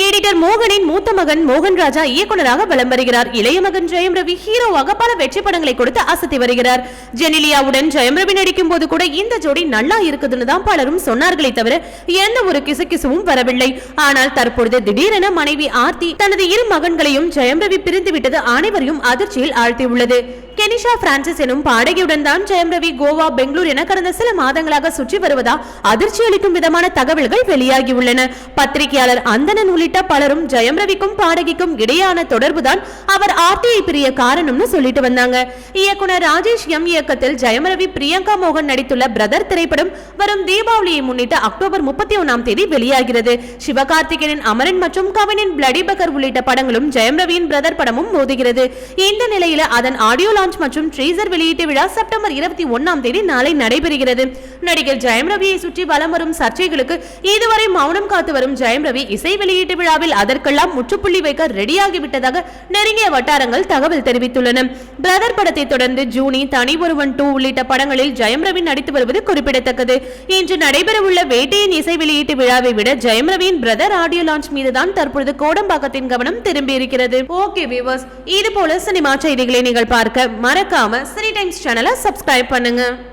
Editor மோகனின் மூத்த மகன் மோகன் ராஜா இயக்குனராக வலம் வருகிறார். இளைய மகன் ஜெயம் ரவி ஹீரோவாக பல வெற்றி படங்களை கொடுத்து அசத்தி வருகிறார். ஜெனிலியாவுடன் ஜெயம் ரவி நடிக்கும் போது கூட இந்த ஜோடி நல்லா இருக்குதுன்னு தான் பலரும் சொன்னார்களே தவிர எந்த ஒரு கிசுகிசுவும் வரவில்லை. ஆனால் தற்பொழுது திடீரென மனைவி ஆர்த்தி தனது இரு மகன்களையும் ஜெயம் ரவி பிரிந்து விட்டது அனைவரையும் அதிர்ச்சியில் ஆழ்த்தியுள்ளது. கெனிஷா பிரான்சிஸ் எனும் பாடகியுடன் தான் ஜெயம் ரவி கோவா பெங்களூர் என கடந்த சில மாதங்களாக சுற்றி வருவதா அதிர்ச்சி அளிக்கும் விதமான தகவல்கள் வெளியாகியுள்ளன. பத்திரிகையாளர் அந்தனன் உள்ளிட்ட பலரும் ஜெயம் ரவிக்கும் பாடகிக்கும் இடையான தொடர்புதான் அவர் ஆர்டிஐ பிரிய காரணம்னு சொல்லிட்டு வந்தாங்க. இயக்குனர் ராஜேஷ் எம் இயக்கத்தில் ஜெயம் ரவி பிரியங்கா மோகன் நடித்துள்ள பிரதர் திரைப்படம் வரும் தீபாவளியை முன்னிட்டு அக்டோபர் முப்பத்தி ஒன்னாம் தேதி வெளியாகிறது. சிவகார்த்திகேயனின் அமரன் மற்றும் கவினின் பிளடி பகர் உள்ளிட்ட படங்களும் ஜெயம் ரவியின் பிரதர் படமும் மோதுகிறது. இந்த நிலையில அதன் ஆடியோ லான்ச் லான்ச் மற்றும் ட்ரீசர் வெளியீட்டு விழா செப்டம்பர் இருபத்தி ஒன்னாம் தேதி நாளை நடைபெறுகிறது. நடிகர் ஜெயம் ரவியை சுற்றி வலம் வரும் சர்ச்சைகளுக்கு இதுவரை மௌனம் காத்து வரும் ஜெயம் ரவி இசை வெளியீட்டு விழாவில் அதற்கெல்லாம் முற்றுப்புள்ளி வைக்க ரெடியாகிவிட்டதாக நெருங்கிய வட்டாரங்கள் தகவல் தெரிவித்துள்ளன. பிரதர் படத்தை தொடர்ந்து ஜூனி தனி ஒருவன் டூ உள்ளிட்ட படங்களில் ஜெயம் ரவி நடித்து வருவது குறிப்பிடத்தக்கது. இன்று நடைபெறவுள்ள வேட்டையின் இசை வெளியீட்டு விழாவை விட ஜெயம் ரவியின் பிரதர் ஆடியோ லான்ச் மீதுதான் தற்பொழுது கோடம்பாக்கத்தின் கவனம் திரும்பி இருக்கிறது ஓகே வியூவர்ஸ் இது போல சினிமா செய்திகளை நீங்கள் பார்க்க மறக்காம சினி டைம்ஸ் சேனலை சப்ஸ்கிரைப் பண்ணுங்க.